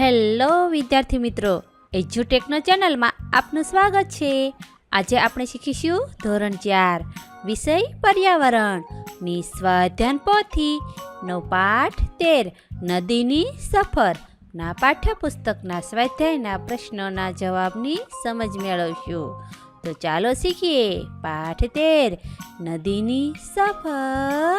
Hello વિદ્યાર્થી મિત્રો, એજ્યુટેકનો ચેનલમાં આપનું સ્વાગત છે. આજે આપણે શીખીશું ધોરણ ચાર, વિષય પર્યાવરણ. ની સ્વાધ્યાન પોથી, નો પાઠ તેર, નદીની સફર. ના પાઠ્યપુસ્તકના સ્વાધ્યાયના પ્રશ્નોના જવાબની સમજ મેળવશું. તો ચાલો શીખીએ, પાઠ તેર, નદીની સફર.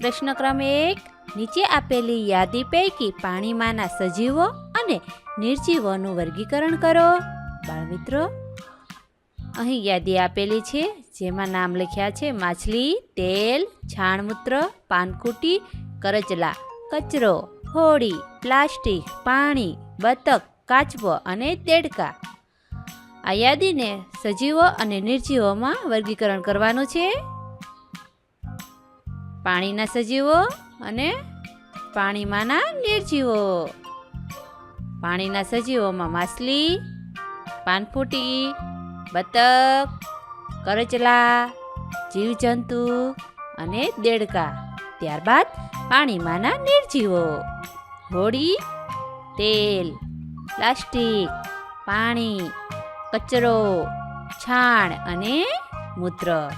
પ્રશ્ન ક્રમ એક, નીચે આપેલી યાદી પૈકી પાણીમાંના સજીવો અને નિર્જીવોનું વર્ગીકરણ કરો. બાળમિત્રો, અહીં યાદી આપેલી છે, જેમાં નામ લખ્યા છે માછલી, તેલ, છાણમૂત્ર, પાનકુટી કરચલા કચરો, હોડી, પ્લાસ્ટિક, પાણી, બતક, કાચબો અને દેડકા. આ યાદીને સજીવો અને નિર્જીવોમાં વર્ગીકરણ કરવાનું છે. પાણીના સજીવો અને પાણીમાંના નિર્જીવો. પાણીના સજીવોમાં માછલી, પાનફૂટી, બતક, કરચલા, જીવજંતુ અને દેડકા. ત્યારબાદ પાણીમાંના નિર્જીવો. હોડી, તેલ, પ્લાસ્ટિક, પાણી, કચરો, છાણ અને મૂત્ર.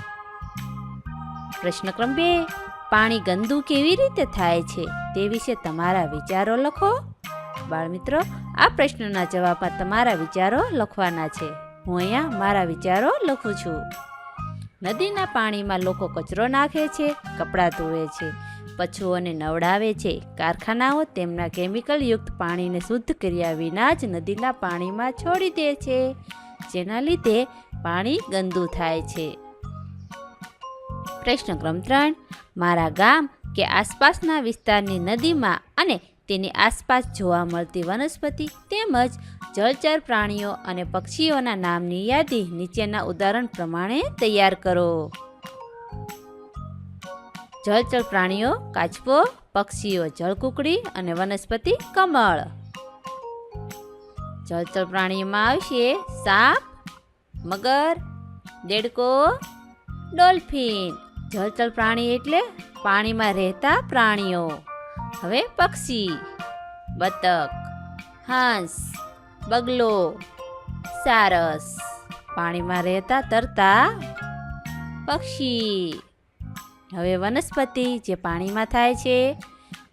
પ્રશ્ન ક્રમ બે. પાણી ગંદુ કેવી રીતે થાય છે તે વિશે તમારા વિચારો લખો. બાળમિત્રો, આ પ્રશ્નના જવાબમાં તમારા વિચારો લખવાના છે. હું અહીંયા મારા વિચારો લખું છું. નદીના પાણીમાં લોકો કચરો નાખે છે, કપડાં ધોવે છે, પશુઓને નવડાવે છે, કારખાનાઓ તેમના કેમિકલયુક્ત પાણીને શુદ્ધ કર્યા વિના જ નદીના પાણીમાં છોડી દે છે. જેના લીધે પાણી ગંદુ થાય છે. પ્રશ્ન ક્રમ ત્રણ, મારા ગામ કે આસપાસના વિસ્તારની નદીમાં અને તેની આસપાસ જોવા મળતી વનસ્પતિ તેમજ જળચર પ્રાણીઓ અને પક્ષીઓના નામની યાદી નીચેના ઉદાહરણ પ્રમાણે તૈયાર કરો. જળચર પ્રાણીઓ, કાચબો, પક્ષીઓ, જળકુકડી અને વનસ્પતિ કમળ. જળચર પ્રાણીઓમાં આવશે સાપ, મગર, દેડકો, ડોલ્ફિન. જળચર પ્રાણી એટલે પાણીમાં રહેતા પ્રાણીઓ. હવે પક્ષી, બતક, હંસ, બગલો, સારસ. પાણીમાં રહેતા તરતા પક્ષી. હવે વનસ્પતિ જે પાણીમાં થાય છે,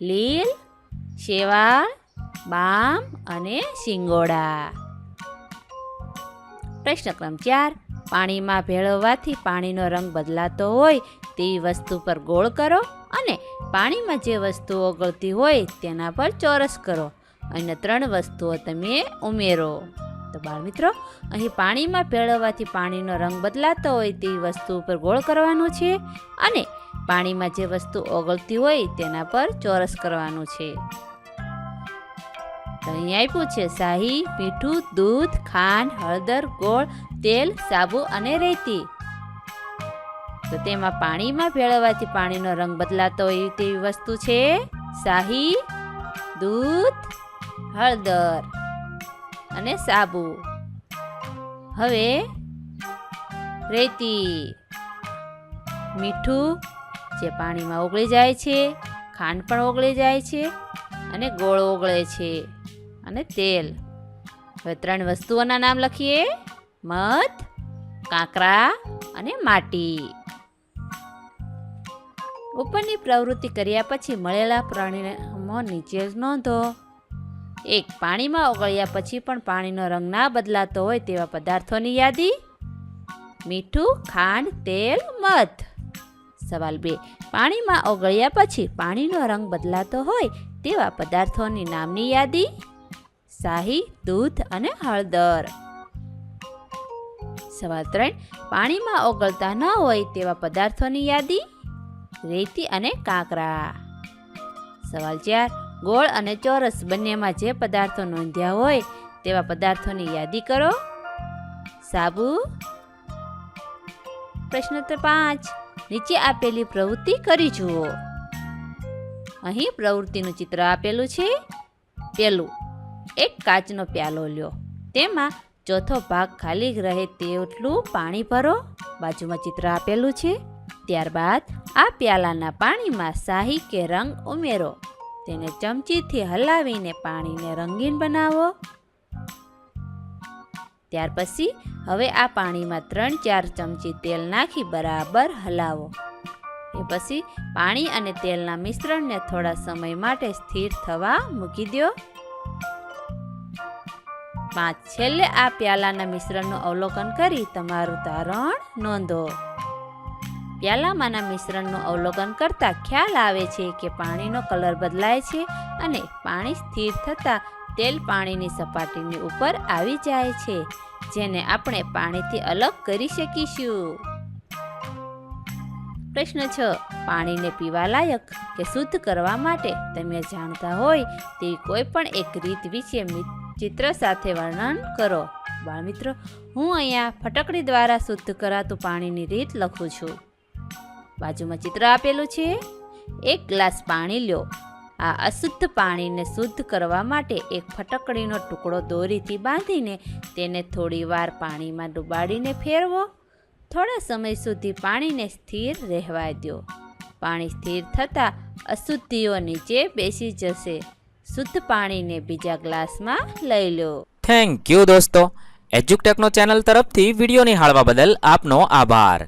લીલ, શેવાળ, બામ અને શિંગોડા. પ્રશ્ન ક્રમ ચાર, પાણીમાં ભેળવવાથી પાણીનો રંગ બદલાતો હોય તેવી વસ્તુ પર ગોળ કરો અને પાણીમાં જે વસ્તુ ઓગળતી હોય તેના પર ચોરસ કરો. અને ત્રણ વસ્તુઓ તમે ઉમેરો. તો બાળમિત્રો, અહીં પાણીમાં ભેળવવાથી પાણીનો રંગ બદલાતો હોય તેવી વસ્તુ ઉપર ગોળ કરવાનું છે અને પાણીમાં જે વસ્તુ ઓગળતી હોય તેના પર ચોરસ કરવાનું છે. તો અહીં આપ્યું છે શાહી, મીઠું, દૂધ, ખાંડ, હળદર, ગોળ, તેલ, સાબુ અને રેતી. તો તેમાં પાણીમાં ભેળવવાથી પાણીનો રંગ બદલાતો હોય તેવી વસ્તુ છે. શાહી, દૂધ, હળદર અને સાબુ. હવે રેતી. મીઠું જે પાણીમાં ઓગળી જાય છે, ખાંડ પણ ઓગળી જાય છે અને ગોળ ઓગળે છે અને તેલ. હવે ત્રણ વસ્તુઓના નામ લખીએ. મધ, કાંકરા અને માટી. ઉપરની પ્રવૃત્તિ કર્યા પછી મળેલા પરિણામો નીચે નોંધો. એક પાણીમાં ઓગળ્યા પછી પણ પાણીનો રંગ ના બદલાતો હોય તેવા પદાર્થોની યાદી. મીઠું, ખાંડ, તેલ, મધ. સવાલ બે. પાણીમાં ઓગળ્યા પછી પાણીનો રંગ બદલાતો હોય તેવા પદાર્થોની નામની યાદી. શાહી, દૂધ અને હળદર. સવાલ ત્રણ. પાણીમાં ઓગળતા ન હોય તેવા પદાર્થોની યાદી. રેતી અને કાંકરા. સવાલ ચાર. ગોળ અને ચોરસ બંનેમાં જે પદાર્થો નોંધ્યા હોય તેવા પદાર્થોની યાદી કરો. સાબુ. પ્રશ્ન પાંચ. નીચે આપેલી પ્રવૃત્તિ કરી જુઓ. અહીં પ્રવૃત્તિનું ચિત્ર આપેલું છે. પેલું. એક કાચનો પ્યાલો લ્યો. તેમાં ચોથો ભાગ ખાલી રહે તેટલું પાણી ભરો. બાજુમાં ચિત્ર આપેલું છે. ત્યારબાદ આ પ્યાલાના પાણીમાં શાહી કે રંગ ઉમેરો. તેને ચમચીથી હલાવીને પાણીને રંગીન બનાવો. ત્યાર પછી હવે આ પાણીમાં ત્રણ ચાર ચમચી તેલ નાખી બરાબર હલાવો. એ પછી પાણી અને તેલના મિશ્રણને થોડા સમય માટે સ્થિર થવા મૂકી દો. પાંચ છેલ્લે આ પ્યાલાના મિશ્રણનું અવલોકન કરી તમારું તારણ નોંધો. પ્યાલામાંના મિશ્રણનું અવલોકન કરતાં ખ્યાલ આવે છે કે પાણીનો કલર બદલાય છે અને પાણી સ્થિર થતાં તેલ પાણીની સપાટીની ઉપર આવી જાય છે, જેને આપણે પાણીથી અલગ કરી શકીશું. પ્રશ્ન છ, પાણીને પીવા લાયક કે શુદ્ધ કરવા માટે તમે જાણતા હોય તેવી કોઈ પણ એક રીત વિશે ચિત્ર સાથે વર્ણન કરો. બાળમિત્રો, હું અહીંયા ફટકડી દ્વારા શુદ્ધ કરાતું પાણીની રીત લખું છું. બાજુમાં ચિત્ર આપેલું છે. એક ગ્લાસ પાણી લ્યો આ અશુદ્ધ પાણીને શુદ્ધ કરવા માટે એક ફટકડીનો ટુકડો દોરીથી બાંધીને તેને થોડીવાર પાણીમાં ડુબાડીને ફેરવો. થોડા સમય સુધી પાણીને સ્થિર રહેવા દો. પાણી સ્થિર થતાં અશુદ્ધિઓ નીચે બેસી જશે. શુદ્ધ પાણીને બીજા ગ્લાસમાં લઈ લો. થેન્ક યુ દોસ્તો. એજ્યુકટેકનો ચેનલ તરફથી વીડિયો નિહાળવા બદલ આપનો આભાર.